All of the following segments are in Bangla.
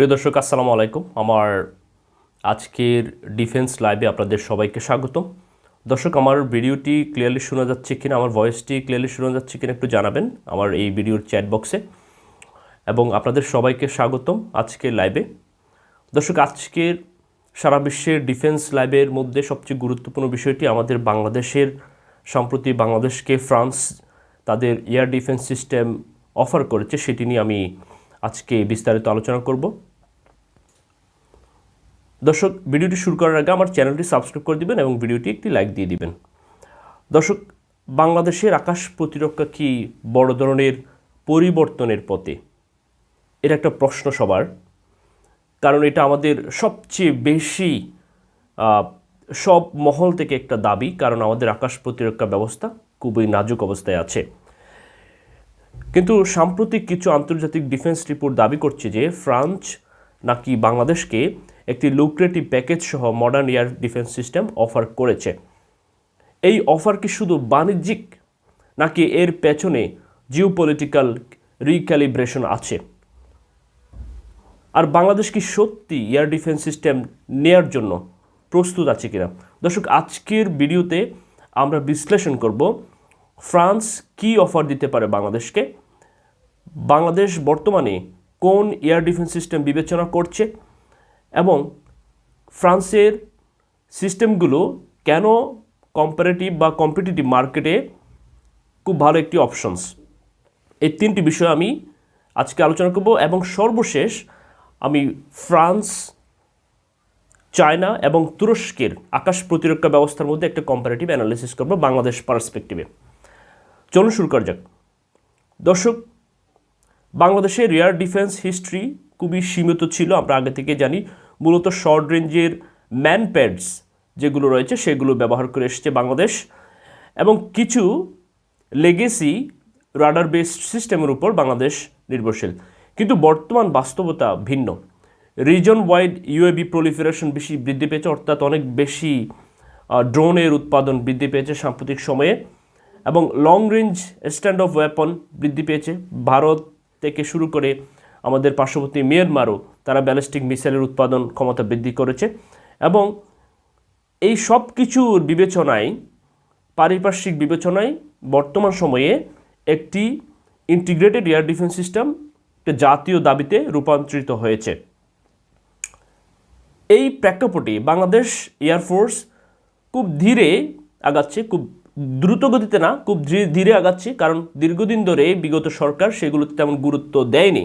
প্রিয় দর্শক, আসসালামু আলাইকুম। আমার আজকের ডিফেন্স লাইভে আপনাদের সবাইকে স্বাগতম। দর্শক, আমার ভিডিওটি ক্লিয়ারলি শোনা যাচ্ছে কিনা, আমার ভয়েসটি ক্লিয়ারলি শোনা যাচ্ছে কিনা একটু জানাবেন আমার এই ভিডিওর চ্যাট বক্সে এবং আপনাদের সবাইকে স্বাগতম আজকের লাইভে দর্শক, আজকের সারা বিশ্বের ডিফেন্স লাইভের মধ্যে সবচেয়ে গুরুত্বপূর্ণ বিষয়টি আমাদের বাংলাদেশের, সম্প্রতি বাংলাদেশকে ফ্রান্স তাদের এয়ার ডিফেন্স সিস্টেম অফার করেছে, সেটি নিয়ে আমি আজকে বিস্তারিত আলোচনা করব। দর্শক, ভিডিওটি শুরু করার আগে আমার চ্যানেলটি সাবস্ক্রাইব করে দিবেন এবং ভিডিওটি একটি লাইক দিয়ে দিবেন। দর্শক, বাংলাদেশের আকাশ প্রতিরক্ষা কি বড় ধরনের পরিবর্তনের পথে? এটা একটা প্রশ্ন সবার। কারণ এটা আমাদের সবচেয়ে বেশি সব মহল থেকে একটা দাবি, কারণ আমাদের আকাশ প্রতিরক্ষা ব্যবস্থা খুবই নাজুক অবস্থায় আছে। কিন্তু সাম্প্রতিক কিছু আন্তর্জাতিক ডিফেন্স রিপোর্ট দাবি করছে যে, ফ্রান্স নাকি বাংলাদেশকে একটি লুক্রেটিভ প্যাকেজ সহ modern air defence system offer করেছে। এই অফার কি শুধু বাণিজ্যিক, নাকি এর পেছনে জিওপলিটিক্যাল রিক্যালিব্রেশন আছে? আর বাংলাদেশ কি সত্যি এয়ার ডিফেন্স সিস্টেম নেয়ার জন্য প্রস্তুত আছে কিনা? দর্শক, আজকের ভিডিওতে আমরা বিশ্লেষণ করব ফ্রান্স কি অফার দিতে পারে বাংলাদেশকে, বাংলাদেশ বর্তমানে কোন এয়ার ডিফেন্স সিস্টেম বিবেচনা করছে এবং ফ্রান্সের সিস্টেমগুলো কেন কম্পারেটিভ বা কম্পিটিটিভ মার্কেটে খুব ভালো একটি অপশনস এই তিনটি বিষয় আমি আজকে আলোচনা করব এবং সর্বশেষ আমি ফ্রান্স, চায়না এবং তুরস্কের আকাশ প্রতিরক্ষা ব্যবস্থার মধ্যে একটা কম্পারেটিভ অ্যানালিসিস করব বাংলাদেশ পার্সপেক্টিভে চলুন শুরু করা যাক। দর্শক বাংলাদেশের রেয়ার ডিফেন্স হিস্ট্রি খুবই সীমিত ছিল, আমরা আগে থেকে জানি। মূলত শর্ট রেঞ্জের ম্যান প্যাডস যেগুলো রয়েছে সেগুলো ব্যবহার করে এসেছে বাংলাদেশ। এবং কিছু লেগেসি রাডার বেসড সিস্টেমের উপর বাংলাদেশ নির্ভরশীল। কিন্তু বর্তমান বাস্তবতা ভিন্ন। রিজন ওয়াইড ইউএবি প্রলিফারেশন বেশি বৃদ্ধি পেয়েছে, অর্থাৎ অনেক বেশি ড্রোনের উৎপাদন বৃদ্ধি পেয়েছে সাম্প্রতিক সময়ে। এবং long range stand off weapon বৃদ্ধি পেয়েছে। ভারত থেকে শুরু করে আমাদের পার্শ্ববর্তী মিয়ানমারও তারা ব্যালিস্টিক মিসাইলের উৎপাদন ক্ষমতা বৃদ্ধি করেছে এবং এই সব কিছুর বিবেচনায়, পারিপার্শ্বিক বিবেচনায় বর্তমান সময়ে একটি ইন্টিগ্রেটেড এয়ার ডিফেন্স সিস্টেম জাতীয় দাবিতে রূপান্তরিত হয়েছে। এই প্রেক্ষাপটে বাংলাদেশ এয়ারফোর্স খুব ধীরে আগাচ্ছে, খুব দ্রুত গতিতে না, খুব ধীরে ধীরে আগাচ্ছে, কারণ দীর্ঘদিন ধরে বিগত সরকার সেগুলোতে তেমন গুরুত্ব দেয়নি।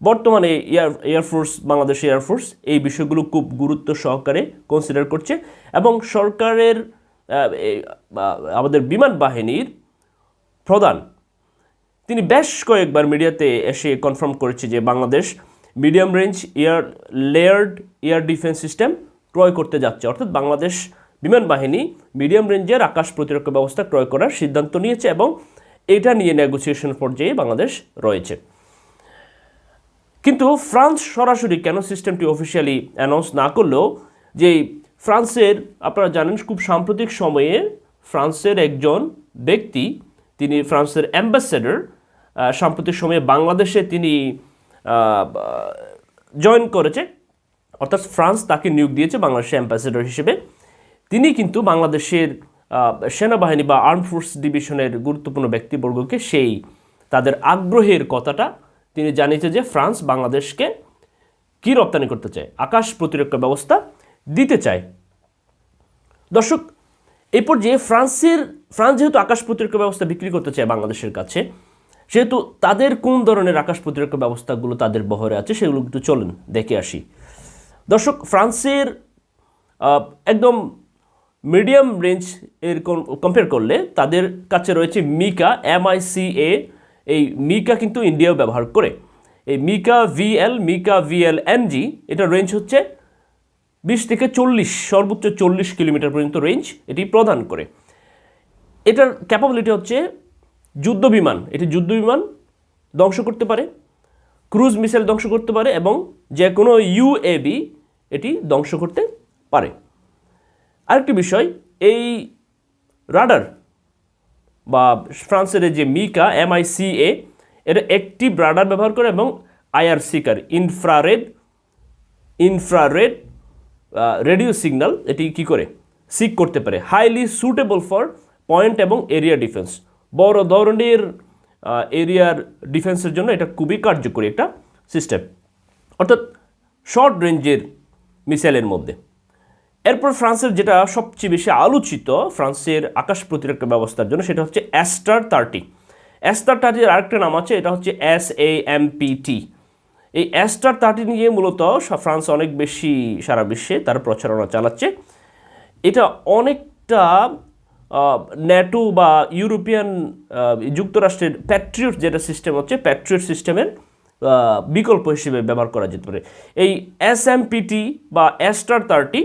বর্তমানে এয়ার এয়ারফোর্স বাংলাদেশ এয়ারফোর্স এই বিষয়গুলো খুব গুরুত্ব সহকারে কনসিডার করছে এবং সরকারের আমাদের বিমান বাহিনীর প্রধান, তিনি বেশ কয়েকবার মিডিয়াতে এসে কনফার্ম করেছে যে Bangladesh medium range air layered air defence system ক্রয় করতে যাচ্ছে। অর্থাৎ বাংলাদেশ বিমান বাহিনী মিডিয়াম রেঞ্জের আকাশ প্রতিরক্ষা ব্যবস্থা ক্রয় করার সিদ্ধান্ত নিয়েছে এবং এটা নিয়ে নেগোসিয়েশন পর্যায়ে বাংলাদেশ রয়েছে। কিন্তু ফ্রান্স সরাসরি কেন সিস্টেমটি অফিসিয়ালি অ্যানাউন্স না করলেও যে ফ্রান্সের, আপনারা জানেন খুব সাম্প্রতিক সময়ে ফ্রান্সের একজন ব্যক্তি, তিনি ফ্রান্সের অ্যাম্বাসেডর সাম্প্রতিক সময়ে বাংলাদেশে তিনি জয়েন করেছে। অর্থাৎ ফ্রান্স তাকে নিয়োগ দিয়েছে বাংলাদেশের অ্যাম্বাসেডর হিসেবে। তিনি কিন্তু বাংলাদেশের সেনাবাহিনী বা আর্ম ফোর্স ডিভিশনের গুরুত্বপূর্ণ ব্যক্তিবর্গকে সেই তাদের আগ্রহের কথাটা তিনি জানিয়েছে যে ফ্রান্স বাংলাদেশকে কি রপ্তানি করতে চায়? আকাশ প্রতিরক্ষা ব্যবস্থা দিতে চায়। দর্শক, এই পর্যায়ে ফ্রান্সের, ফ্রান্স যেহেতু আকাশ প্রতিরক্ষা ব্যবস্থা বিক্রি করতে চায় বাংলাদেশের কাছে, সেহেতু তাদের কোন ধরনের আকাশ প্রতিরক্ষা ব্যবস্থাগুলো তাদের বহরে আছে সেগুলো একটু চলেন দেখে আসি। দর্শক, ফ্রান্সের একদম মিডিয়াম রেঞ্জ এর কম্পেয়ার করলে তাদের কাছে রয়েছে মিকা এমআইসিএ এই মিকা কিন্তু ইন্ডিয়াও ব্যবহার করে। এই MICA VL MICA VL NG, এটা রেঞ্জ হচ্ছে বিশ থেকে চল্লিশ, সর্বোচ্চ চল্লিশ কিলোমিটার পর্যন্ত রেঞ্জ এটি প্রদান করে। এটার ক্যাপাবিলিটি হচ্ছে যুদ্ধ বিমান, এটি যুদ্ধ বিমান ধ্বংস করতে পারে ক্রুজ মিসাইল ধ্বংস করতে পারে এবং যে কোনো ইউএবি এটি ধ্বংস করতে পারে। আরেকটি বিষয়, এই রাডার বা ফ্রান্সের যে মিকা এমআইসিএ এটা একটি রাডার ব্যবহার করে এবং IR seeker infrared infrared radio signal, এটি কি করে? সিক করতে পারে। হাইলি সুটেবল ফর পয়েন্ট এবং এরিয়া ডিফেন্স। বড় ধরনের এরিয়ার ডিফেন্সের জন্য এটা খুবই কার্যকরী একটা সিস্টেম। অর্থাৎ শর্ট রেঞ্জের মিসাইলের মধ্যে। এরপর ফ্রান্সের যেটা সবচেয়ে বেশি আলোচিত, ফ্রান্সের আকাশ প্রতিরক্ষা ব্যবস্থার জন্য সেটা হচ্ছে অ্যাস্টার থার্টি অ্যাস্টার থার্টির আরেকটা নাম আছে, এটা হচ্ছে S A M P T এই অ্যাস্টার থার্টি নিয়ে মূলত ফ্রান্স অনেক বেশি সারা বিশ্বে তার প্রচারণা চালাচ্ছে। এটা অনেকটা ন্যাটো বা ইউরোপিয়ান যুক্তরাষ্ট্রের প্যাট্রিয়ট যেটা সিস্টেম হচ্ছে প্যাট্রিয়ট সিস্টেমের বিকল্প হিসেবে ব্যবহার করা যেতে পারে। এই এস বা অ্যাস্টার থার্টি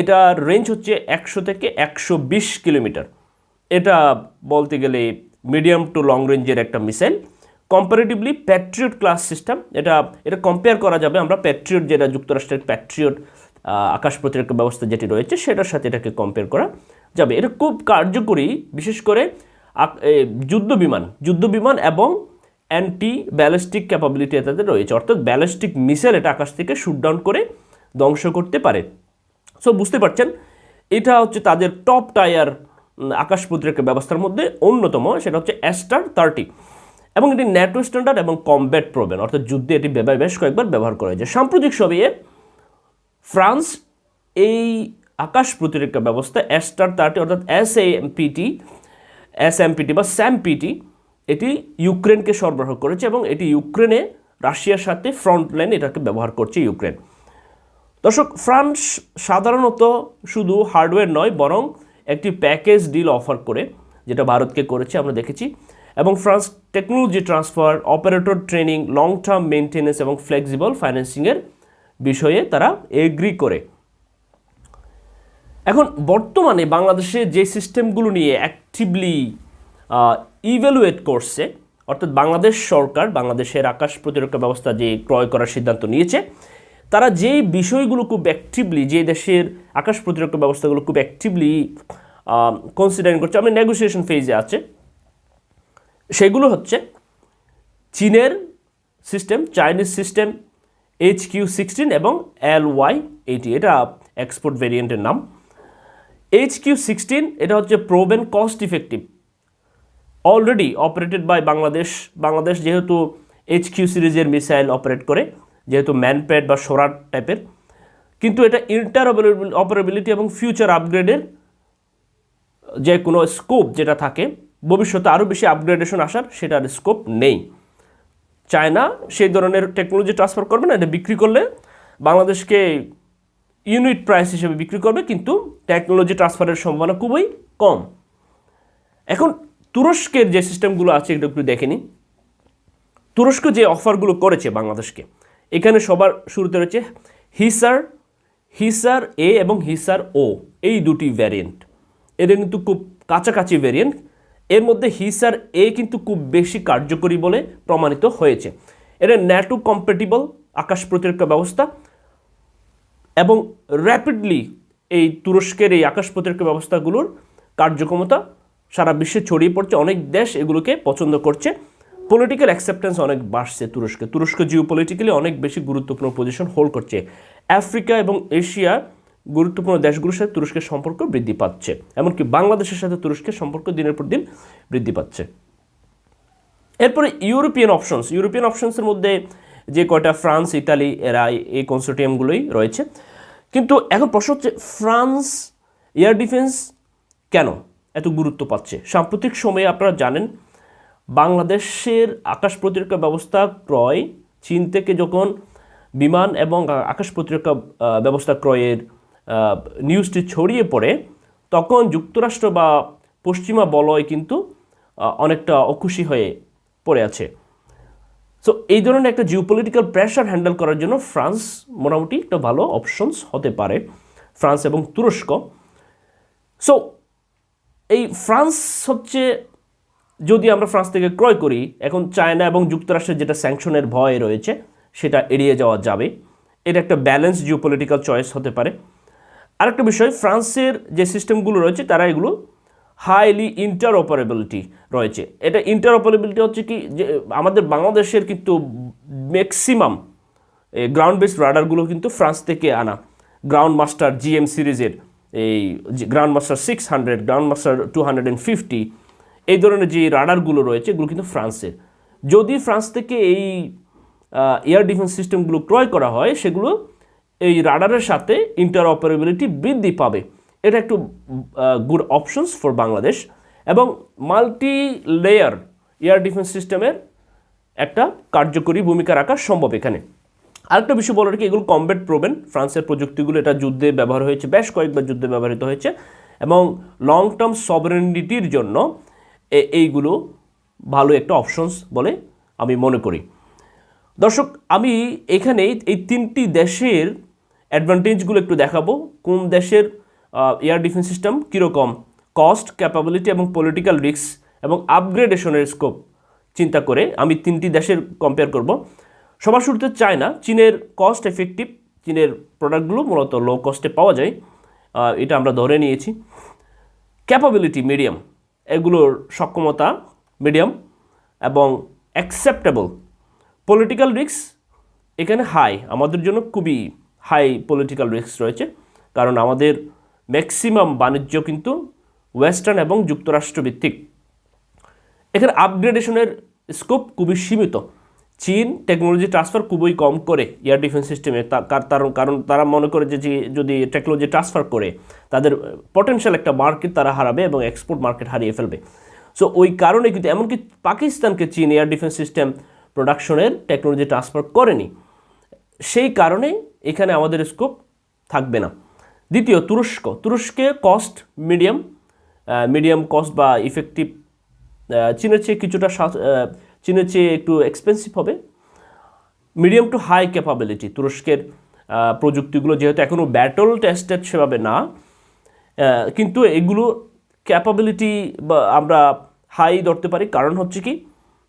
এটার রেঞ্জ হচ্ছে একশো থেকে একশো বিশ কিলোমিটার। এটা বলতে গেলে মিডিয়াম টু লং রেঞ্জের একটা missile comparatively Patriot class system এটা এটা কম্পেয়ার করা যাবে। আমরা প্যাট্রিয়ট যেটা যুক্তরাষ্ট্রের প্যাট্রিয়ট আকাশ প্রতিরক্ষা ব্যবস্থা যেটি রয়েছে, সেটার সাথে এটাকে কম্পেয়ার করা যাবে। এটা খুব কার্যকরী, বিশেষ করে যুদ্ধ বিমান যুদ্ধ বিমান এবং অ্যান্টি ব্যালিস্টিক ক্যাপাবিলিটি এটাতে রয়েছে। অর্থাৎ ব্যালিস্টিক মিসাইল এটা আকাশ থেকে শুট ডাউন করে ধ্বংস করতে পারে। সো বুঝতে পারছেন? এটা হচ্ছে তাদের টপ টায়ার আকাশ প্রতিরক্ষা ব্যবস্থার মধ্যে অন্যতম, সেটা হচ্ছে অ্যাস্টার থার্টি এবং এটি ন্যাটো স্ট্যান্ডার্ড এবং কমব্যাট প্রবেন অর্থাৎ যুদ্ধে এটি বেশ কয়েকবার ব্যবহার করা হয়েছে। সাম্প্রতিক সময়ে ফ্রান্স এই আকাশ প্রতিরক্ষা ব্যবস্থা অ্যাস্টার থার্টি অর্থাৎ এস এমপিটি এস এমপিটি বা স্যামপিটি এটি ইউক্রেনকে সরবরাহ করেছে এবং এটি ইউক্রেনে রাশিয়ার সাথে ফ্রন্ট লাইন এটাকে ব্যবহার করছে ইউক্রেন। দর্শক, ফ্রান্স সাধারণত শুধু হার্ডওয়্যার নয়, বরং একটি প্যাকেজ ডিল অফার করে, যেটা ভারতকে করেছে, আমরা দেখেছি। এবং France technology transfer, operator training long term maintenance এবং ফ্লেক্সিবল ফাইন্যান্সিংয়ের বিষয়ে তারা এগ্রি করে। এখন বর্তমানে বাংলাদেশে যে সিস্টেমগুলো নিয়ে অ্যাক্টিভলি ইভ্যালুয়েট করছে, অর্থাৎ বাংলাদেশ সরকার, বাংলাদেশের আকাশ প্রতিরক্ষা ব্যবস্থা যে ক্রয় করার সিদ্ধান্ত নিয়েছে তারা যেই বিষয়গুলো খুব অ্যাক্টিভলি যে দেশের আকাশ প্রতিরক্ষা ব্যবস্থাগুলো খুব অ্যাক্টিভলি কনসিডারিং করছে, আমি নেগোসিয়েশন ফেজে আছে। সেগুলো হচ্ছে চীনের system Chinese system H Q sixteen এবং এল ওয়াই এইটি এটা এক্সপোর্ট ভেরিয়েন্টের নাম। এইচ কিউ সিক্সটিন এটা হচ্ছে proven cost effective already operated by Bangladesh Bangladesh যেহেতু এইচ কিউ সিরিজের মিসাইল অপারেট করে। যেহেতু ম্যানপ্যাড বা সোরার টাইপের, কিন্তু এটা ইন্টার অপারেবিলিটি এবং ফিউচার আপগ্রেডের যে কোনো স্কোপ যেটা থাকে, ভবিষ্যতে আরও বেশি আপগ্রেডেশন আসার সেটার স্কোপ নেই। চায়না সেই ধরনের টেকনোলজি ট্রান্সফার করবে না, এটা বিক্রি করলে বাংলাদেশকে ইউনিট প্রাইস হিসেবে বিক্রি করবে, কিন্তু টেকনোলজি ট্রান্সফারের সম্ভাবনা খুবই কম। এখন তুরস্কের যে সিস্টেমগুলো আছে এটা একটু দেখে নিই। তুরস্ক যে অফারগুলো করেছে বাংলাদেশকে এখানে সবার শুরুতে রয়েছে হিসার হিসার এ এবং হিসার ও এই দুটি ভ্যারিয়েন্ট এদের কিন্তু খুব কাছাকাছি ভ্যারিয়েন্ট এর মধ্যে হিসার এ কিন্তু খুব বেশি কার্যকরী বলে প্রমাণিত হয়েছে। এটা ন্যাটো কম্পেটিবল আকাশ প্রতিরক্ষা ব্যবস্থা এবং র্যাপিডলি এই তুরস্কের এই আকাশ প্রতিরক্ষা ব্যবস্থাগুলোর কার্যক্ষমতা সারা বিশ্বে ছড়িয়ে পড়ছে। অনেক দেশ এগুলোকে পছন্দ করছে। পলিটিক্যাল অ্যাকসেপ্টেন্স অনেক বাড়ছে তুরস্কে। তুরস্ক জিও পলিটিক্যালি অনেক বেশি গুরুত্বপূর্ণ পজিশন হোল্ড করছে। আফ্রিকা এবং এশিয়া গুরুত্বপূর্ণ দেশগুলোর সাথে তুরস্কের সম্পর্ক বৃদ্ধি পাচ্ছে। এমনকি বাংলাদেশের সাথে তুরস্কের সম্পর্ক দিনের পর দিন বৃদ্ধি পাচ্ছে। এরপরে ইউরোপিয়ান অপশনস ইউরোপিয়ান অপশনসের মধ্যে যে কয়টা ফ্রান্স, ইতালি, এরা এই কনসোর্টিয়ামগুলোই রয়েছে। কিন্তু এখন প্রশ্ন হচ্ছে, ফ্রান্স এয়ার ডিফেন্স কেন এত গুরুত্ব পাচ্ছে? সাম্প্রতিক সময়ে আপনারা জানেন বাংলাদেশের আকাশ প্রতিরক্ষা ব্যবস্থা ক্রয়, চীন থেকে যখন বিমান এবং আকাশ প্রতিরক্ষা ব্যবস্থা ক্রয়ের নিউজটি ছড়িয়ে পড়ে, তখন যুক্তরাষ্ট্র বা পশ্চিমা বলয় কিন্তু অনেকটা অখুশি হয়ে পড়ে আছে। সো এই ধরনের একটা জিওপলিটিক্যাল প্রেশার হ্যান্ডেল করার জন্য ফ্রান্স মোটামুটি একটা ভালো অপশনস হতে পারে, ফ্রান্স এবং তুরস্ক। সো এই ফ্রান্স হচ্ছে যদি আমরা ফ্রান্স থেকে ক্রয় করি, এখন চায়না এবং যুক্তরাষ্ট্রের যেটা স্যাংশনের ভয় রয়েছে, সেটা এড়িয়ে যাওয়া যাবে। এটা একটা ব্যালেন্স জিওপলিটিক্যাল চয়েস হতে পারে। আরেকটা বিষয়, ফ্রান্সের যে সিস্টেমগুলো রয়েছে, তারা এগুলো হাইলি ইন্টার অপারেবিলিটি রয়েছে। এটা ইন্টার অপারেবিলিটি হচ্ছে কি, যে আমাদের বাংলাদেশের কিন্তু ম্যাক্সিমাম গ্রাউন্ড বেসড রাডারগুলো কিন্তু ফ্রান্স থেকে আনা। গ্রাউন্ড মাস্টার জিএম সিরিজের এই ground master six hundred ground master two hundred and fifty এই ধরনের যে রাডারগুলো রয়েছে, এগুলো কিন্তু ফ্রান্সের। যদি ফ্রান্স থেকে এই এয়ার ডিফেন্স সিস্টেমগুলো ক্রয় করা হয়, সেগুলো এই রাডারের সাথে ইন্টার অপারেবিলিটি বৃদ্ধি পাবে। এটা একটু গুড অপশনস ফর বাংলাদেশ। এবং মাল্টি লেয়ার এয়ার ডিফেন্স সিস্টেমের একটা কার্যকরী ভূমিকা রাখা সম্ভব এখানে। আরেকটা বিষয় বলার কি এগুলো কমব্যাট প্রোবেন ফ্রান্সের প্রযুক্তিগুলো, এটা যুদ্ধে ব্যবহার হয়েছে, বেশ কয়েকবার যুদ্ধে ব্যবহৃত হয়েছে। এবং লং টার্ম সভারেনিটির জন্য এইগুলো ভালো একটা অপশনস বলে আমি মনে করি। দর্শক, আমি এখানে এই তিনটি দেশের অ্যাডভান্টেজগুলো একটু দেখাবো। কোন দেশের এয়ার ডিফেন্স সিস্টেম কীরকম কস্ট ক্যাপাবিলিটি এবং পলিটিক্যাল রিস্ক এবং আপগ্রেডেশনের স্কোপ চিন্তা করে আমি তিনটি দেশের কম্পেয়ার করব। সবার শুরুতে চায়না। চীনের কস্ট এফেক্টিভ চীনের প্রোডাক্টগুলো মূলত লো কস্টে পাওয়া যায়। এটা আমরা ধরে নিয়েছি। ক্যাপাবিলিটি মিডিয়াম এগুলোর সক্ষমতা মিডিয়াম এবং অ্যাকসেপ্টেবল পলিটিক্যাল রিস্ক এখানে হাই আমাদের জন্য খুবই হাই পলিটিক্যাল রিস্ক রয়েছে। কারণ আমাদের ম্যাক্সিমাম বাণিজ্য কিন্তু ওয়েস্টার্ন এবং যুক্তরাষ্ট্রভিত্তিক। এখানে আপগ্রেডেশনের স্কোপ খুবই সীমিত। চীন টেকনোলজি ট্রান্সফার খুবই কম করে এয়ার ডিফেন্স সিস্টেমে তার, কারণ তারা মনে করে যে যদি টেকনোলজি ট্রান্সফার করে, তাদের পটেনশিয়াল একটা মার্কেট তারা হারাবে এবং এক্সপোর্ট মার্কেট হারিয়ে ফেলবে। সো ওই কারণে কিন্তু এমনকি পাকিস্তানকে চীন এয়ার ডিফেন্স সিস্টেম প্রোডাকশনের টেকনোলজি ট্রান্সফার করেনি। সেই কারণে এখানে আমাদের স্কোপ থাকবে না। দ্বিতীয়, তুরস্ক। তুরস্কে কস্ট মিডিয়াম মিডিয়াম কস্ট বা ইফেক্টিভ চীনের চেয়ে কিছুটা চীনের চেয়ে একটু এক্সপেন্সিভ হবে। মিডিয়াম টু হাই ক্যাপাবিলিটি তুরস্কের প্রযুক্তিগুলো যেহেতু এখনও ব্যাটল টেস্টেড সেভাবে না কিন্তু এগুলো ক্যাপাবিলিটি বা আমরা হাই ধরতে পারি। কারণ হচ্ছে কি,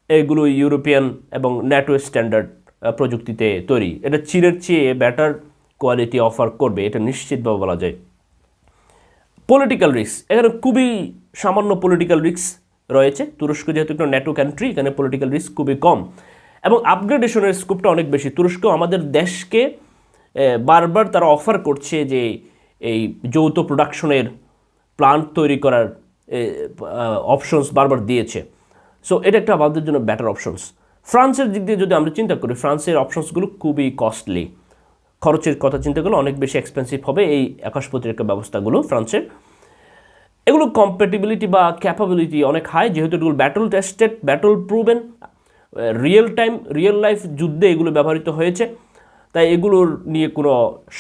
এগুলো ইউরোপিয়ান এবং ন্যাটো স্ট্যান্ডার্ড প্রযুক্তিতে তৈরি। এটা চীনের চেয়ে ব্যাটার কোয়ালিটি অফার করবে, এটা নিশ্চিতভাবে বলা যায়। পলিটিক্যাল রিস্ক এখানে খুবই সামান্য পলিটিক্যাল রিস্ক রয়েছে। তুরস্ক যেহেতু একটা ন্যাটো কান্ট্রি এখানে পলিটিক্যাল রিস্ক খুবই কম। এবং আপগ্রেডেশনের স্কোপটা অনেক বেশি। তুরস্ক আমাদের দেশকে বারবার তারা অফার করছে যে এই যৌথ প্রোডাকশনের প্লান্ট তৈরি করার অপশনস বারবার দিয়েছে। সো এটা একটা আমাদের জন্য বেটার অপশনস ফ্রান্সের দিক দিয়ে যদি আমরা চিন্তা করি, ফ্রান্সের অপশনসগুলো খুবই কস্টলি খরচের কথা চিন্তা করলে অনেক বেশি এক্সপেন্সিভ হবে এই আকাশ প্রতিরক্ষা ব্যবস্থাগুলো ফ্রান্সের। এগুলো কম্প্যাটিবিলিটি বা ক্যাপাবিলিটি অনেক হাই যেহেতু এগুলো battle tested battle proven real time real life যুদ্ধে এগুলো ব্যবহৃত হয়েছে। তাই এগুলোর নিয়ে কোনো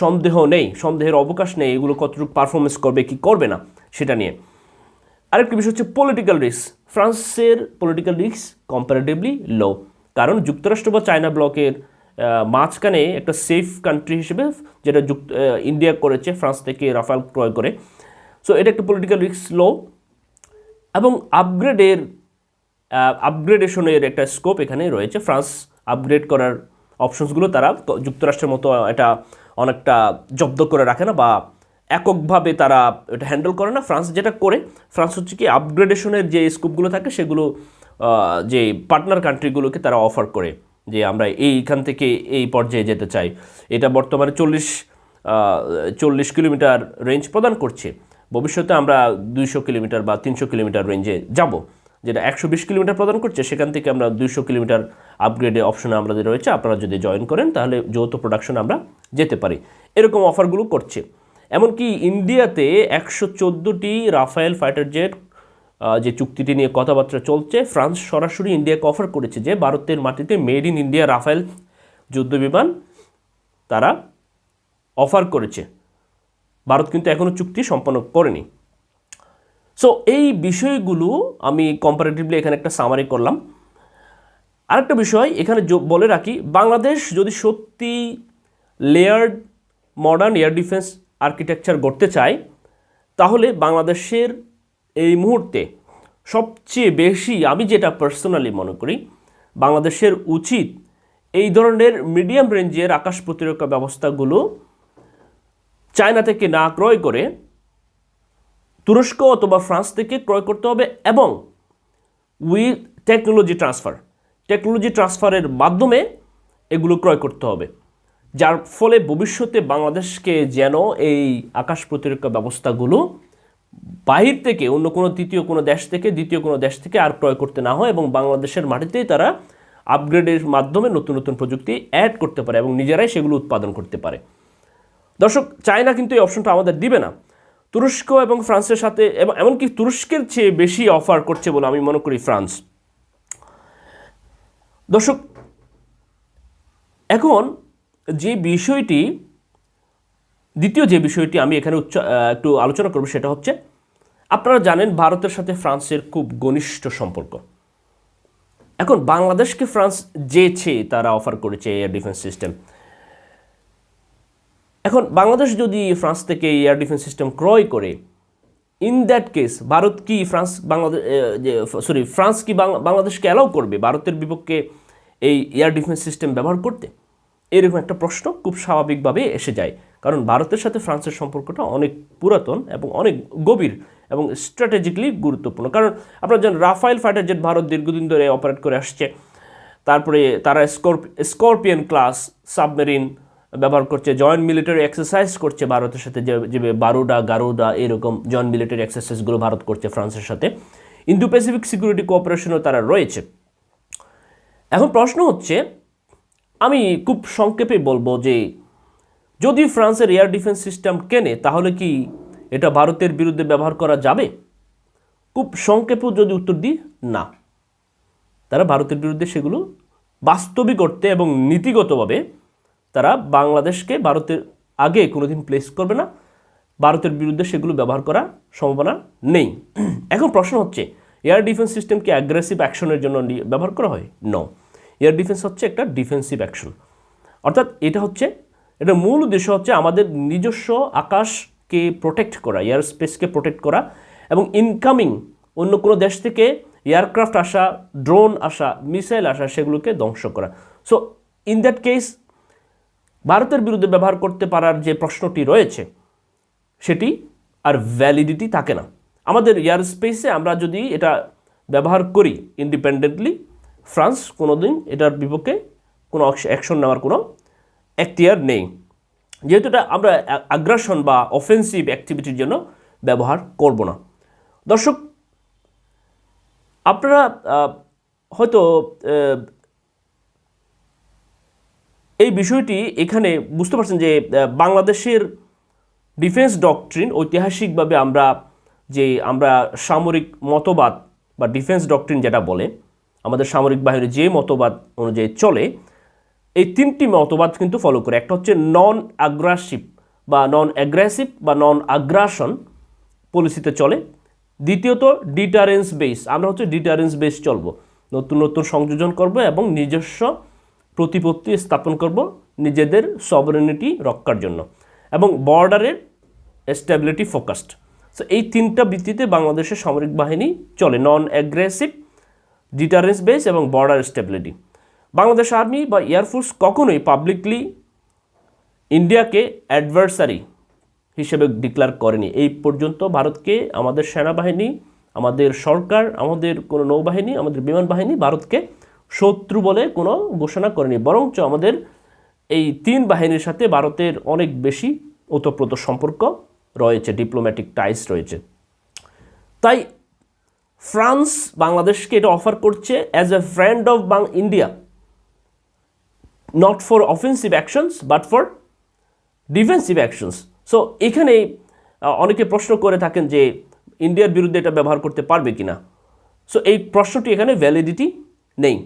সন্দেহ নেই, সন্দেহের অবকাশ নেই এগুলো কতটুকু পারফরমেন্স করবে, কি করবে না, সেটা নিয়ে। আরেকটি বিষয় হচ্ছে পলিটিক্যাল রিস্ক ফ্রান্সের পলিটিক্যাল রিস্ক কম্পারেটিভলি লো কারণ যুক্তরাষ্ট্র বা চায়না ব্লকের মাঝখানে একটা সেফ কান্ট্রি হিসেবে যেটা যুক্ত ইন্ডিয়া করেছে, ফ্রান্স থেকে রাফাল ক্রয় করে। সো এটা একটা পলিটিক্যাল রিস্ক লো এবং আপগ্রেডের আপগ্রেডেশনের একটা স্কোপ এখানে রয়েছে। ফ্রান্স আপগ্রেড করার অপশনসগুলো তারা যুক্তরাষ্ট্রের মতো এটা অনেকটা জব্দ করে রাখে না বা এককভাবে তারা এটা হ্যান্ডেল করে না। ফ্রান্স যেটা করে ফ্রান্স হচ্ছে কি আপগ্রেডেশনের যে স্কোপগুলো থাকে, সেগুলো যে পার্টনার কান্ট্রিগুলোকে তারা অফার করে যে আমরা এইখান থেকে এই পর্যায়ে যেতে চাই। এটা বর্তমানে চল্লিশ চল্লিশ কিলোমিটার রেঞ্জ প্রদান করছে। ভবিষ্যতে আমরা দুইশো কিলোমিটার বা তিনশো কিলোমিটার রেঞ্জে যাব, যেটা একশো বিশ কিলোমিটার প্রদান করছে, সেখান থেকে আমরা দুইশো কিলোমিটার আপগ্রেডে অপশনে আমাদের রয়েছে, আপনারা যদি জয়েন করেন তাহলে যৌথ প্রোডাকশন আমরা যেতে পারি। এরকম অফারগুলো করছে। এমনকি ইন্ডিয়াতে একশো চোদ্দোটি রাফায়েল ফাইটার জেট যে চুক্তিটি নিয়ে কথাবার্তা চলছে, ফ্রান্স সরাসরি ইন্ডিয়াকে অফার করেছে যে ভারতের মাটিতে মেড ইন ইন্ডিয়া রাফায়েল যুদ্ধবিমান তারা অফার করেছে। ভারত কিন্তু এখনও চুক্তি সম্পন্ন করেনি। সো এই বিষয়গুলো আমি কম্পারেটিভলি এখানে একটা সামারি করলাম। আরেকটা বিষয় এখানে বলে রাখি, বাংলাদেশ যদি সত্যি layered modern air defence architecture গড়তে চায়, তাহলে বাংলাদেশের এই মুহূর্তে সবচেয়ে বেশি, আমি যেটা পার্সোনালি মনে করি, বাংলাদেশের উচিত এই ধরনের মিডিয়াম রেঞ্জের আকাশ প্রতিরক্ষা ব্যবস্থাগুলো চায়না থেকে না ক্রয় করে তুরস্ক অথবা ফ্রান্স থেকে ক্রয় করতে হবে এবং উইথ টেকনোলজি ট্রান্সফার। টেকনোলজি ট্রান্সফারের মাধ্যমে এগুলো ক্রয় করতে হবে, যার ফলে ভবিষ্যতে বাংলাদেশকে যেন এই আকাশ প্রতিরক্ষা ব্যবস্থাগুলো বাহির থেকে, অন্য কোনো তৃতীয় কোনো দেশ থেকে, দ্বিতীয় কোনো দেশ থেকে আর ক্রয় করতে না হয় এবং বাংলাদেশের মাটিতেই তারা আপগ্রেডের মাধ্যমে নতুন নতুন প্রযুক্তি অ্যাড করতে পারে এবং নিজেরাই সেগুলো উৎপাদন করতে পারে। দর্শক, চায়না কিন্তু এই অপশনটা আমাদের দিবে না। তুরস্ক এবং ফ্রান্সের সাথে এবং এমনকি তুরস্কের চেয়ে বেশি অফার করছে বলে আমি মনে করি ফ্রান্স। দর্শক, এখন যে বিষয়টি, দ্বিতীয় যে বিষয়টি আমি এখানে উচ্চ একটু আলোচনা করব সেটা হচ্ছে, আপনারা জানেন ভারতের সাথে ফ্রান্সের খুব ঘনিষ্ঠ সম্পর্ক। এখন বাংলাদেশকে ফ্রান্স যেছে তারা অফার করেছে এয়ার ডিফেন্স সিস্টেম এখন বাংলাদেশ যদি ফ্রান্স থেকে এয়ার ডিফেন্স সিস্টেম ক্রয় করে ইন দ্যাট কেস ভারত কি ফ্রান্স বাংলাদেশ সরি ফ্রান্স কি বাংলাদেশকে অ্যালাউ করবে ভারতের বিপক্ষে এই এয়ার ডিফেন্স সিস্টেম ব্যবহার করতে? এরকম একটা প্রশ্ন খুব স্বাভাবিকভাবে এসে যায়। কারণ ভারতের সাথে ফ্রান্সের সম্পর্কটা অনেক পুরাতন এবং অনেক গভীর এবং স্ট্র্যাটেজিক্যালি গুরুত্বপূর্ণ। কারণ আপনারা জানেন রাফাইল ফাইটার জেট ভারত দীর্ঘদিন ধরে অপারেট করে আসছে, তারপরে তারা স্কর্প স্করপিয়ন ক্লাস সাবমেরিন ব্যবহার করছে জয়েন্ট মিলিটারি এক্সারসাইজ করছে ভারতের সাথে, যে বারোডা গারোডা এরকম জয়েন্ট মিলিটারি এক্সারসাইজগুলো ভারত করছে ফ্রান্সের সাথে। ইন্দো প্যাসিফিক সিকিউরিটি কোঅপারেশনও তারা রয়েছে। এখন প্রশ্ন হচ্ছে, আমি খুব সংক্ষেপে বলব যে, যদি ফ্রান্সের এয়ার ডিফেন্স সিস্টেম কেনে, তাহলে কি এটা ভারতের বিরুদ্ধে ব্যবহার করা যাবে? খুব সংক্ষেপেও যদি উত্তর দিই, না। তারা ভারতের বিরুদ্ধে সেগুলো বাস্তবিক অর্থে এবং নীতিগতভাবে তারা বাংলাদেশকে ভারতের আগে কোনোদিন প্লেস করবে না। ভারতের বিরুদ্ধে সেগুলো ব্যবহার করার সম্ভাবনা নেই। এখন প্রশ্ন হচ্ছে এয়ার ডিফেন্স সিস্টেম কি অ্যাগ্রেসিভ অ্যাকশনের জন্য ব্যবহার করা হয়? ন এয়ার ডিফেন্স হচ্ছে একটা ডিফেন্সিভ অ্যাকশন অর্থাৎ এটা হচ্ছে, এটা মূল উদ্দেশ্য হচ্ছে আমাদের নিজস্ব আকাশকে প্রোটেক্ট করা এয়ার স্পেসকে প্রোটেক্ট করা এবং ইনকামিং অন্য কোনো দেশ থেকে এয়ারক্রাফট আসা ড্রোন আসা মিসাইল আসা, সেগুলোকে ধ্বংস করা। সো ইন দ্যাট কেস ভারতের বিরুদ্ধে ব্যবহার করতে পারার যে প্রশ্নটি রয়েছে, সেটি আর ভ্যালিডিটি থাকে না। আমাদের এয়ার স্পেসে আমরা যদি এটা ব্যবহার করি ইন্ডিপেন্ডেন্টলি ফ্রান্স কোনো দিন এটার বিপক্ষে কোনো অ্যাকশন নেওয়ার কোনো এখতিয়ার নেই। যেহেতু এটা আমরা আগ্রাসন বা অফেন্সিভ অ্যাক্টিভিটির জন্য ব্যবহার করব না। দর্শক, আপনারা হয়তো এই বিষয়টি এখানে বুঝতে পারছেন যে বাংলাদেশের ডিফেন্স ডকট্রিন ঐতিহাসিকভাবে আমরা যে, আমরা সামরিক মতবাদ বা ডিফেন্স ডকট্রিন যেটা বলে, আমাদের সামরিক বাহিনী যে মতবাদ অনুযায়ী চলে, এই তিনটি মতবাদ কিন্তু ফলো করে। একটা হচ্ছে নন আগ্রাসিভ বা নন অ্যাগ্রেসিভ বা নন আগ্রাসন পলিসিতে চলে। দ্বিতীয়ত ডিটারেন্স বেস আমরা হচ্ছে ডিটারেন্স বেস চলবো। নতুন নতুন সংযোজন করব এবং নিজস্ব প্রতিপত্তি স্থাপন করব নিজেদের সবরেনিটি রক্ষার জন্য এবং বর্ডারের স্ট্যাবিলিটি ফোকাসড সো এই তিনটা ভিত্তিতে বাংলাদেশের সামরিক বাহিনী চলে নন অ্যাগ্রেসিভ ডিটারেন্স বেস এবং বর্ডার স্টেবিলিটি বাংলাদেশ আর্মি বা এয়ারফোর্স কখনোই পাবলিকলি ইন্ডিয়াকে অ্যাডভার্সারি হিসেবে ডিক্লার করেনি। এই পর্যন্ত ভারতকে, আমাদের সেনাবাহিনী, আমাদের সরকার, আমাদের কোনো নৌবাহিনী, আমাদের বিমান বাহিনী, ভারতকে শত্রু বলে কোনো ঘোষণা করেনি। বরঞ্চ আমাদের এই তিন বাহিনীর সাথে ভারতের অনেক বেশি ওতপ্রোত সম্পর্ক রয়েছে ডিপ্লোম্যাটিক টাইস রয়েছে। তাই ফ্রান্স বাংলাদেশকে এটা অফার করছে অ্যাজ এ ফ্রেন্ড অফ বাং India not for offensive actions but for defensive actions so এখানে অনেকে প্রশ্ন করে থাকেন যে ইন্ডিয়ার বিরুদ্ধে এটা ব্যবহার করতে পারবে কিনা। সো এই প্রশ্নটি এখানে ভ্যালিডিটি নেই।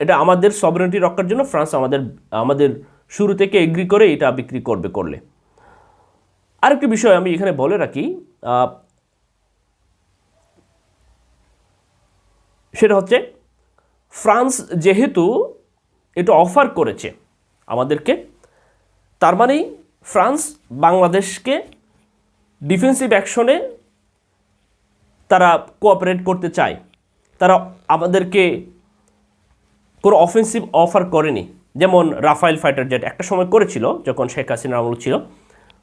এটা আমাদের সবরেনিটি রক্ষার জন্য ফ্রান্স আমাদের আমাদের শুরু থেকে এগ্রি করে এটা বিক্রি করবে, করলে। আরেকটি বিষয় আমি এখানে বলে রাখি সেটা হচ্ছে ফ্রান্স যেহেতু এটা অফার করেছে আমাদেরকে, তার মানেই ফ্রান্স বাংলাদেশকে ডিফেন্সিভ অ্যাকশনে তারা কোঅপারেট করতে চায়। তারা আমাদেরকে কোনো অফেন্সিভ অফার করেনি। যেমন রাফাইল ফাইটার জেট একটা সময় করেছিল, যখন শেখ হাসিনার আমল ছিল,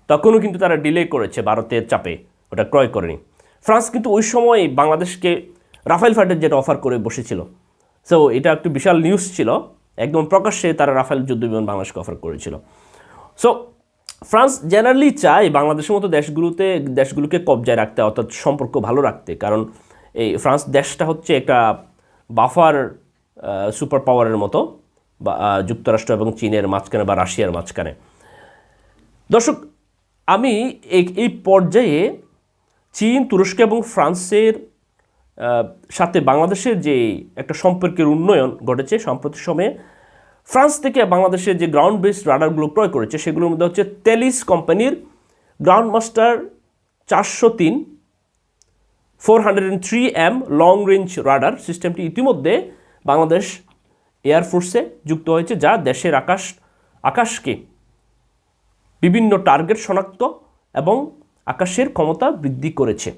তখনও কিন্তু তারা ডিলে করেছে ভারতের চাপে, ওটা ক্রয় করেনি। ফ্রান্স কিন্তু ওই সময় বাংলাদেশকে রাফাইল ফাইটার জেট অফার করে বসেছিল। সো এটা একটু বিশাল নিউজ ছিল। একদম প্রকাশ্যে তারা রাফেল যুদ্ধ বিমান বাংলাদেশকে অফার করেছিল। সো ফ্রান্স জেনারেলি চায় বাংলাদেশের মতো দেশগুলোতে, দেশগুলোকে কবজায় রাখতে, অর্থাৎ সম্পর্ক ভালো রাখতে। কারণ এই ফ্রান্স দেশটা হচ্ছে একটা বাফার সুপার পাওয়ারের মতো, বা যুক্তরাষ্ট্র এবং চীনের মাঝখানে বা রাশিয়ার মাঝখানে। দর্শক, আমি এই- পর্যায়ে চীন, তুরস্ক এবং ফ্রান্সের সাথে বাংলাদেশের যে একটা সম্পর্কের উন্নয়ন ঘটেছে সাম্প্রতিক সময়ে, ফ্রান্স থেকে বাংলাদেশের যে গ্রাউন্ড বেসড রাডারগুলো ক্রয় করেছে সেগুলোর মধ্যে হচ্ছে তেলিস কোম্পানির গ্রাউন্ড মাস্টার চারশো তিন four hundred three M long range radar সিস্টেমটি ইতিমধ্যে বাংলাদেশ এয়ারফোর্সে যুক্ত হয়েছে, যা দেশের আকাশ, আকাশকে বিভিন্ন টার্গেট শনাক্ত এবং আকাশের ক্ষমতা বৃদ্ধি করেছে।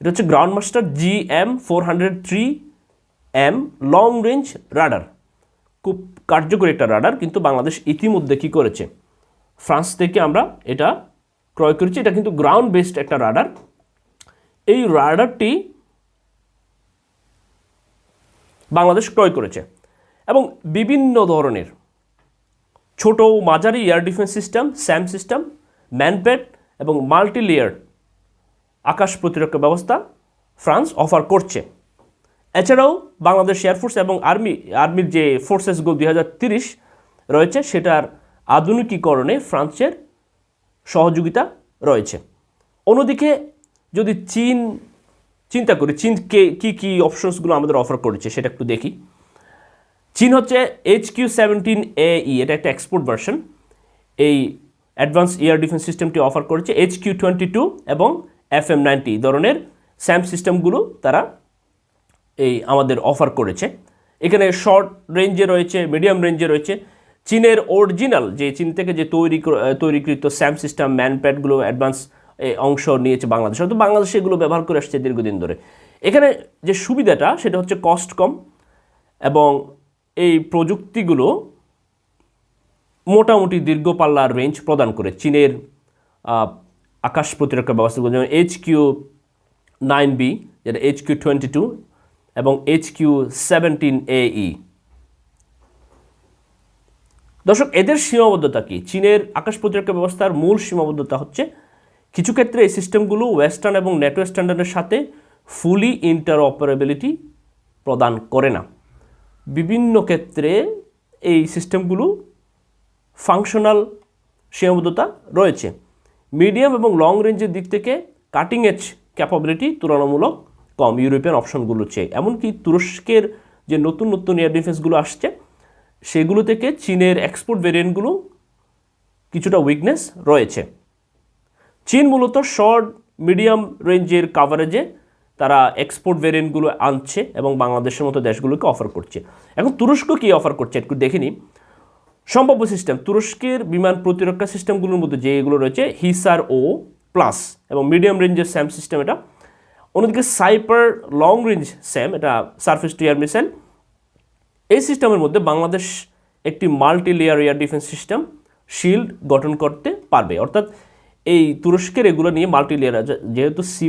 এটা হচ্ছে ground master G M four hundred three M long range radar খুব কার্যকরী একটা রাডার কিন্তু বাংলাদেশ ইতিমধ্যে কী করেছে? ফ্রান্স থেকে আমরা এটা ক্রয় করেছি। এটা কিন্তু গ্রাউন্ড বেসড একটা রাডার এই রাডারটি বাংলাদেশ ক্রয় করেছে এবং বিভিন্ন ধরনের ছোট মাঝারি air defence system SAM system MANPAD এবং মাল্টি লেয়ার আকাশ প্রতিরক্ষা ব্যবস্থা ফ্রান্স অফার করছে। এছাড়াও বাংলাদেশ এয়ারফোর্স এবং আর্মি আর্মির যে ফোর্সেসগুলো দুই হাজার তিরিশ রয়েছে, সেটার আধুনিকীকরণে ফ্রান্সের সহযোগিতা রয়েছে। অন্যদিকে যদি চীন, চিন্তা করি, চীন কে, কী কী অপশনসগুলো আমাদের অফার করেছে সেটা একটু দেখি। চীন হচ্ছে H Q seventeen A E এটা একটা এক্সপোর্ট ভার্সন এই অ্যাডভান্স এয়ার ডিফেন্স সিস্টেমটি অফার করেছে এইচ কিউ টোয়েন্টি টু এবং এফ এম নাইনটি ধরনের স্যাম সিস্টেমগুলো তারা এই আমাদের অফার করেছে। এখানে শর্ট রেঞ্জে রয়েছে মিডিয়াম রেঞ্জে রয়েছে। চীনের অরিজিনাল যে, চীন থেকে যে তৈরি, তৈরিকৃত স্যাম সিস্টেম ম্যানপ্যাডগুলো অ্যাডভান্স অংশ নিয়েছে বাংলাদেশ। হয়তো বাংলাদেশে এগুলো ব্যবহার করে আসছে দীর্ঘদিন ধরে। এখানে যে সুবিধাটা, সেটা হচ্ছে কস্ট কম এবং এই প্রযুক্তিগুলো মোটামুটি দীর্ঘ পাল্লার রেঞ্জ প্রদান করে। চীনের আকাশ প্রতিরক্ষা ব্যবস্থাগুলো যেমন এইচ কিউ নাইন বি যেটা এইচ কিউ টোয়েন্টি টু এবং এইচ কিউ সেভেন্টিন ই দর্শক, এদের সীমাবদ্ধতা কি? চীনের আকাশ প্রতিরক্ষা ব্যবস্থার মূল সীমাবদ্ধতা হচ্ছে কিছু ক্ষেত্রে এই সিস্টেমগুলো ওয়েস্টার্ন এবং নেটো স্ট্যান্ডার্ডের সাথে ফুলি ইন্টার অপারেবিলিটি প্রদান করে না। বিভিন্ন ক্ষেত্রে এই সিস্টেমগুলো ফাংশনাল সীমাবদ্ধতা রয়েছে। মিডিয়াম এবং লং রেঞ্জের দিক থেকে কাটিং এজ ক্যাপাবিলিটি তুলনামূলক কম। ইউরোপিয়ান অপশনগুলো চেয়ে। এমনকি তুরস্কের যে নতুন নতুন এয়ার ডিফেন্সগুলো আসছে, সেগুলো থেকে চীনের এক্সপোর্ট ভেরিয়েন্টগুলো কিছুটা উইকনেস রয়েছে। চীন মূলত শর্ট, মিডিয়াম রেঞ্জের কাভারেজে তারা এক্সপোর্ট ভেরিয়েন্টগুলো আনছে এবং বাংলাদেশের মতো দেশগুলোকে অফার করছে। এখন তুরস্ক কী অফার করছে একটু দেখে নিই। সম্ভাব্য সিস্টেম তুরস্কের বিমান প্রতিরক্ষা সিস্টেমগুলোর মধ্যে যেগুলো রয়েছে, হিসার ও প্লাস এবং মিডিয়াম রেঞ্জের স্যাম সিস্টেম এটা। অন্যদিকে সাইপার লং রেঞ্জ স্যাম, এটা সার্ফেস টু এয়ার মিসাইল এই সিস্টেমের মধ্যে বাংলাদেশ একটি multi layer air defence system shield গঠন করতে পারবে। অর্থাৎ এই তুরস্কের এগুলো নিয়ে মাল্টি লেয়ার যেহেতু সি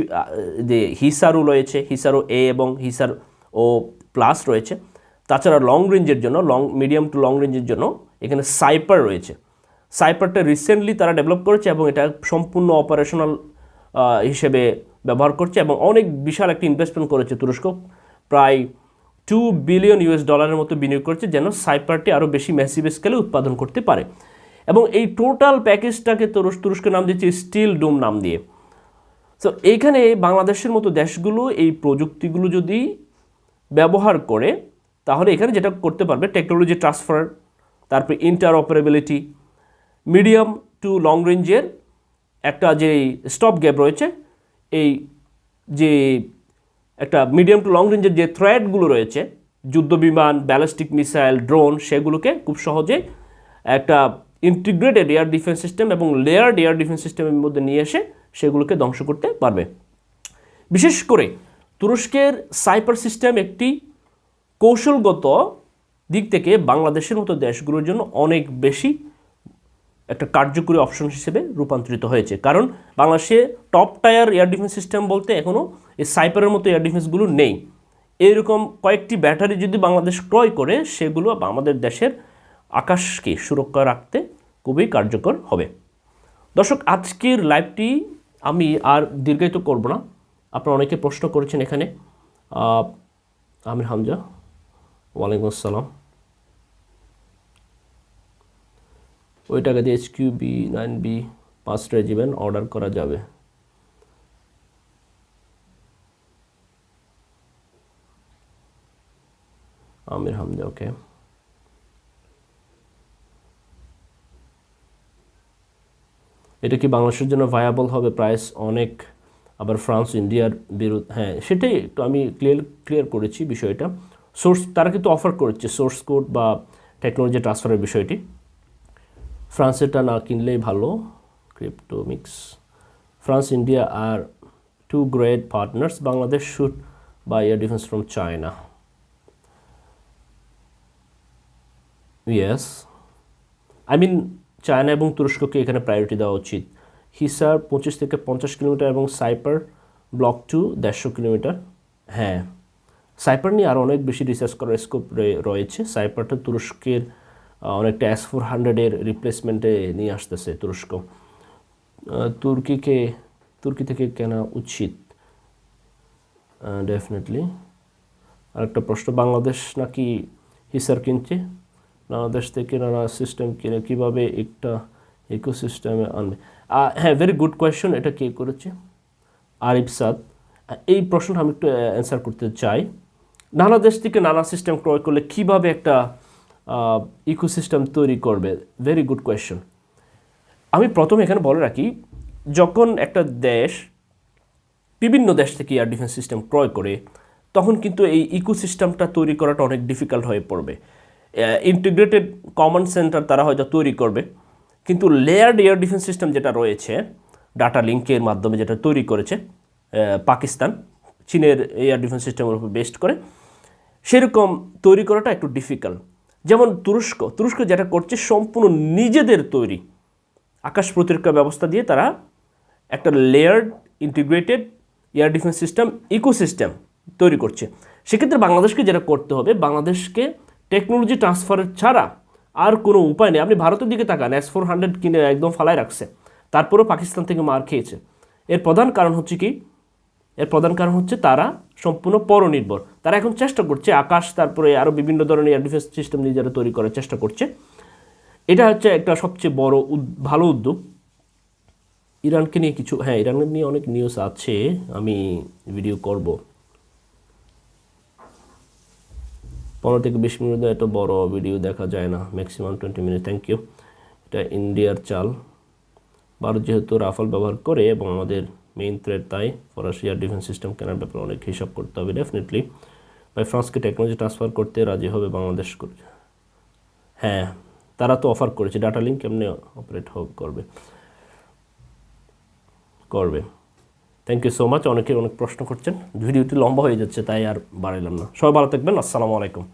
যে হিসারও রয়েছে হিসারও এ এবং হিসার ও প্লাস রয়েছে, তাছাড়া লং রেঞ্জের জন্য লং মিডিয়াম টু লং রেঞ্জের জন্য এখানে সাইপার রয়েছে। সাইপারটা রিসেন্টলি তারা ডেভেলপ করেছে এবং এটা সম্পূর্ণ অপারেশনাল হিসেবে ব্যবহার করছে এবং অনেক বিশাল একটি ইনভেস্টমেন্ট করেছে তুরস্ক। প্রায় টু বিলিয়ন ইউএস ডলারের মতো বিনিয়োগ করছে, যেন সাইপারটি আরও বেশি ম্যাসিভ স্কেলে উৎপাদন করতে পারে। এবং এই টোটাল প্যাকেজটাকে তুরস্ক তুরস্কের নাম দিচ্ছে স্টিল ডোম নাম দিয়ে। সো এইখানে বাংলাদেশের মতো দেশগুলো এই প্রযুক্তিগুলো যদি ব্যবহার করে, তাহলে এখানে যেটা করতে পারবে টেকনোলজি ট্রান্সফার তারপরে interoperability medium to long রেঞ্জের একটা যে স্টপ গ্যাপ রয়েছে, এই যে একটা মিডিয়াম টু লং রেঞ্জের যে থ্রেডগুলো রয়েছে যুদ্ধ বিমান ব্যালিস্টিক মিসাইল ড্রোন সেগুলোকে খুব সহজে একটা ইন্টিগ্রেটেড এয়ার ডিফেন্স সিস্টেম এবং লেয়ার্ড এয়ার ডিফেন্স সিস্টেমের মধ্যে নিয়ে এসে সেগুলোকে ধ্বংস করতে পারবে। বিশেষ করে তুরস্কের সাইপার সিস্টেম একটি কৌশলগত দিক থেকে বাংলাদেশের মতো দেশগুলোর জন্য অনেক বেশি একটা কার্যকরী অপশন হিসেবে রূপান্তরিত হয়েছে। কারণ বাংলাদেশে top tier air defence system বলতে এখনও এই সাইপারের মতো এয়ার ডিফেন্সগুলো নেই। এইরকম কয়েকটি ব্যাটারি যদি বাংলাদেশ ক্রয় করে, সেগুলো আমাদের দেশের আকাশকে সুরক্ষা রাখতে খুবই কার্যকর হবে। দর্শক, আজকের লাইভটি আমি আর দীর্ঘায়িত করব না। আপনারা অনেকে প্রশ্ন করেছেন এখানে। আমির হামজা, ওয়ালাইকুম আসসালাম। ওই টাকা দিয়ে H Q B nine B পাঁচ রেজিমেন্ট অর্ডার করা যাবে। আমির হামজা ওকে এটা কি বাংলাদেশের জন্য ভায়াবল হবে? প্রাইস অনেক, আবার ফ্রান্স, ইন্ডিয়ার বিরুদ্ধে হ্যাঁ সেটাই একটু আমি ক্লিয়ার ক্লিয়ার করেছি বিষয়টা। সোর্স তারা কিন্তু অফার করেছে সোর্স কোড বা টেকনোলজি ট্রান্সফারের বিষয়টি। ফ্রান্সেরটা না কিনলেই ভালো Cryptomix France, India are two great partners Bangladesh should buy air defence from China yes I mean China এবং তুরস্ককে এখানে প্রায়োরিটি দেওয়া উচিত। হিসার পঁচিশ থেকে পঞ্চাশ কিলোমিটার এবং সাইপার ব্লক টু দেড়শো কিলোমিটার। হ্যাঁ সাইপার নিয়ে আরও অনেক বেশি রিসার্চ করার স্কোপ রয়েছে। সাইপারটা তুরস্কের অনেকটা এস ফোর হান্ড্রেডের রিপ্লেসমেন্টে নিয়ে আসতেছে তুরস্ক। তুর্কিকে, তুর্কি থেকে কেনা উচিত। ডেফিনেটলি আরেকটা প্রশ্ন, বাংলাদেশ নাকি হিসার কিনছে? বাংলাদেশ থেকে নানা সিস্টেম কিনে কীভাবে একটা ইকোসিস্টেমে আনবে। হ্যাঁ ভেরি গুড কোয়েশ্চন এটা কে করেছে? আরিফ সাদ। এই প্রশ্নটা আমি একটু অ্যান্সার করতে চাই। নানা দেশ থেকে নানা সিস্টেম ক্রয় করলে কীভাবে একটা ইকোসিস্টেম তৈরি করবে? ভেরি গুড কোয়েশ্চন আমি প্রথমে এখানে বলে রাখি, যখন একটা দেশ বিভিন্ন দেশ থেকে এয়ার ডিফেন্স সিস্টেম ক্রয় করে, তখন কিন্তু এই ইকোসিস্টেমটা তৈরি করাটা অনেক ডিফিকাল্ট হয়ে পড়বে। ইন্টিগ্রেটেড কমন সেন্টার তারা হয়তো তৈরি করবে। কিন্তু লেয়ার্ড এয়ার ডিফেন্স সিস্টেম যেটা রয়েছে ডাটা লিঙ্কের মাধ্যমে যেটা তৈরি করেছে পাকিস্তান, চীনের এয়ার ডিফেন্স সিস্টেমের উপর বেস্ট করে, সেরকম তৈরি করাটা একটু ডিফিকাল্ট যেমন তুরস্ক তুরস্ক যেটা করছে সম্পূর্ণ নিজেদের তৈরি। আকাশ প্রতিরক্ষা ব্যবস্থা দিয়ে তারা একটা layered integrated air defence system ecosystem তৈরি করছে। সেক্ষেত্রে বাংলাদেশকে যেটা করতে হবে, বাংলাদেশকে টেকনোলজি ট্রান্সফার ছাড়া আর কোনো উপায় নেই। আপনি ভারতের দিকে তাকান এস ফোর হান্ড্রেড কিনে একদম ফালায় রাখছে। তারপরেও পাকিস্তান থেকে মার খেয়েছে। এর প্রধান কারণ হচ্ছে কি? এর প্রধান কারণ হচ্ছে তারা সম্পূর্ণ পরনির্ভর। তারা এখন চেষ্টা করছে, আকাশ, তারপরে আরও বিভিন্ন ধরনের এয়ার ডিফেন্স সিস্টেম নিজেরা তৈরি করার চেষ্টা করছে। এটা হচ্ছে একটা সবচেয়ে বড় উদ- ভালো উদ্যোগ। ইরানকে নিয়ে কিছু হ্যাঁ ইরানের নিয়ে অনেক নিউজ আছে। আমি ভিডিও করব। পনেরো থেকে বিশ মিনিট এত বড় ভিডিও দেখা যায় না maximum twenty minute thank you এটা ইন্ডিয়ার চাল। ভারত যেহেতু রাফাল ব্যবহার করে এবং আমাদের মেইন থ্রেড তাই, ফরাসি এয়ার ডিফেন্স সিস্টেম কেনার ব্যাপারে অনেক হিসাব করতে হবে ডেফিনেটলি ভাই, ফ্রান্সকে টেকনোলজি ট্রান্সফার করতে রাজি হবে বাংলাদেশ করে। হ্যাঁ তারা তো অফার করেছে ডাটা লিঙ্ক কেমনে অপারেট করবে? করবে। থ্যাংক ইউ সো মাচ অনেকের অনেক প্রশ্ন করছেন। ভিডিওটি লম্বা হয়ে যাচ্ছে, তাই আর বাড়াইলাম না। সবাই ভালো থাকবেন। আসসালামু আলাইকুম।